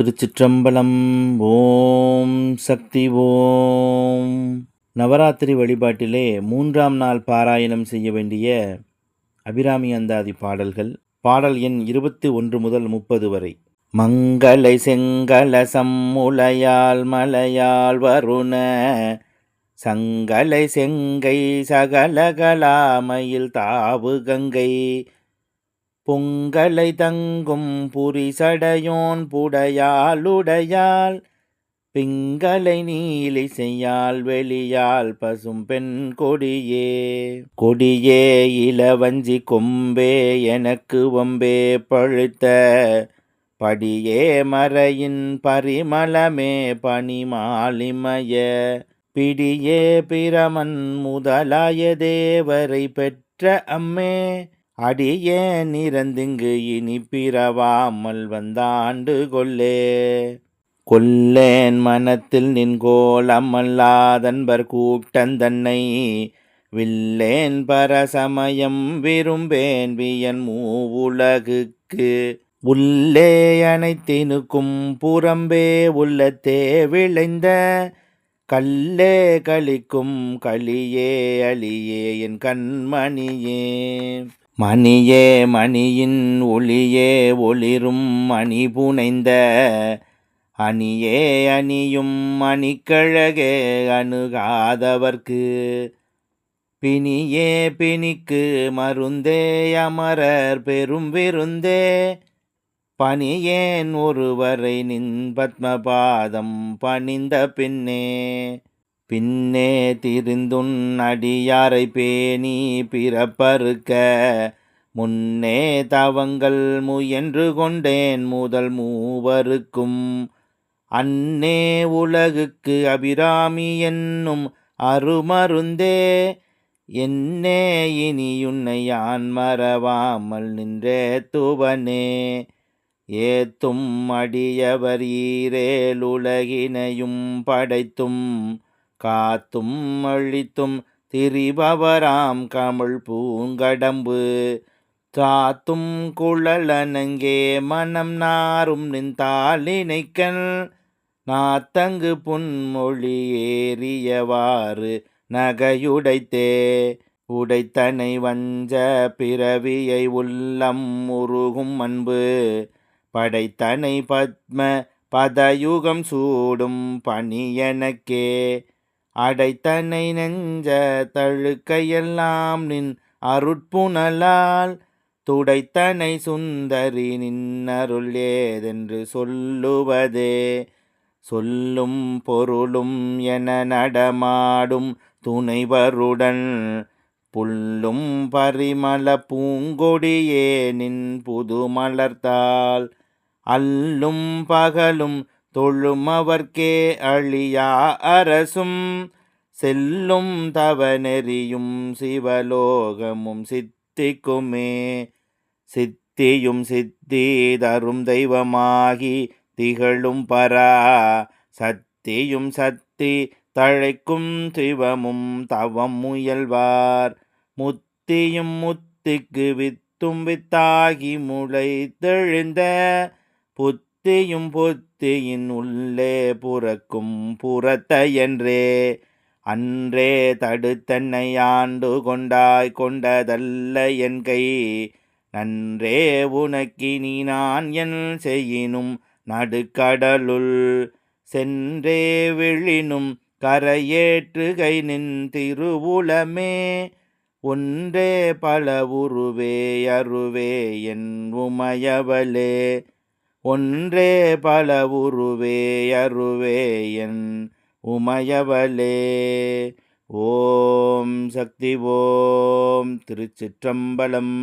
திருச்சிற்றம்பலம். ஓம் சக்தி ஓம். நவராத்திரி வழிபாட்டிலே மூன்றாம் நாள் பாராயணம் செய்ய வேண்டிய அபிராமி அந்தாதி பாடல்கள். பாடல் எண் இருபத்தி ஒன்று முதல் முப்பது வரை. மங்களை செங்கல சம்முலையால் மலையால் வருண. சங்கலை செங்கை சகலகலாமையில் தாவு கங்கை. பொங்கலை தங்கும் புரிசடையோன் புடையாளுடையாள் பிங்களை நீலி செய்யால் வெளியால் பசும் பெண் கொடியே. கொடியே இளவஞ்சி கொம்பே எனக்கு ஒம்பே பழுத்த படியே மறையின் பரிமளமே பனிமாலிமய பிடியே பிரமன் முதலாய தேவரை பெற்ற அம்மே அடியே நிறந்திங்கு இனி பிறவாமல் வந்தாண்டு கொல்லே கொல்லேன் மனத்தில் நின் கோலமல்லாதன்பர் கூட்டந்தன்னை வில்லேன் பரசமயம் விரும்பேன் வியன் மூவுலகுக்கு. உள்ளே அனைத்தினுக்கும் புறம்பே உள்ளத்தே விளைந்த. கல்லே கழிக்கும் களியே அழியே என் கண்மணியே. மணியே மணியின் ஒளியே ஒளிரும் மணி புனைந்த அணியே அணியும் மணிக்கழகே அணுகாதவர்க்கு. பிணியே பிணிக்கு மருந்தே அமரர் பெரும் விருந்தே. பணியேன் ஒருவரை நின் பத்மபாதம் பணிந்த பின்னே. பின்னே திரிந்துன் அடியாரை பேணி பிறப்பறுக்க. முன்னே தவங்கள் முயன்று கொண்டேன் முதல் மூவருக்கும். அன்னே உலகுக்கு அபிராமி என்னும் அருமருந்தே. என்னே இனி உன்னை யான் மறவாமல் நின்றே துவனே. ஏத்தும் அடியவர் ஈரேலுலகினையும் படைத்தும். காத்தும் அழித்தும் திரிபவராம் கமிழ் பூங்கடம்பு. தாத்தும் குழலனங்கே மனம் நாரும் நின்றாலினைக்கல் நாத்தங்கு புன்மொழி ஏறியவாறு நகையுடைத்தே. உடைத்தனை வஞ்ச பிறவியை உள்ளம் உருகும் அன்பு. படைத்தனை பத்ம பதயுகம் சூடும் பணியனக்கே அடைத்தனை நெஞ்ச தழுக்கையெல்லாம் நின் அருட்புணலால் துடைத்தனை சுந்தரி நின்னருள் ஏதென்று சொல்லுவதே. சொல்லும் பொருளும் என நடமாடும் துணைவருடன் புல்லும் பரிமள பூங்கொடியே நின் புது மலர்த்தால் அல்லும் பகலும் தொழுமவர்க்கே அழியா அரசும் செல்லும் தவநெறியும் சிவலோகமும் சித்திக்குமே. சித்தியும் சித்தி தரும் தெய்வமாகி திகழும் பரா சத்தியும் சத்தி தழைக்கும் சிவமும் தவம் முயல்வார். முத்தியும் முத்திக்கு வித்தும் வித்தாகி முளை தெழுந்த முளைத்தெழுந்த புத்தியும் புத்தியின் உள்ளே புறக்கும் புறத்தையன்றே. அன்றே தடுத்தன்னை ஆண்டு கொண்டாய் கொண்டதல்ல என் கை. நன்றே உனக்கினி நான் என் செய்யினும் நடுக்கடலுள் சென்றே விழினும் கரையேற்றுகை நின் திருவுளமே. ஒன்றே பல உருவே அருவே என் உமையவளே. ஒன்றே பல உருவே அருவே என் உமையவளே. ஓம் சக்தி ஓம் திருச்சிற்றம்பலம்.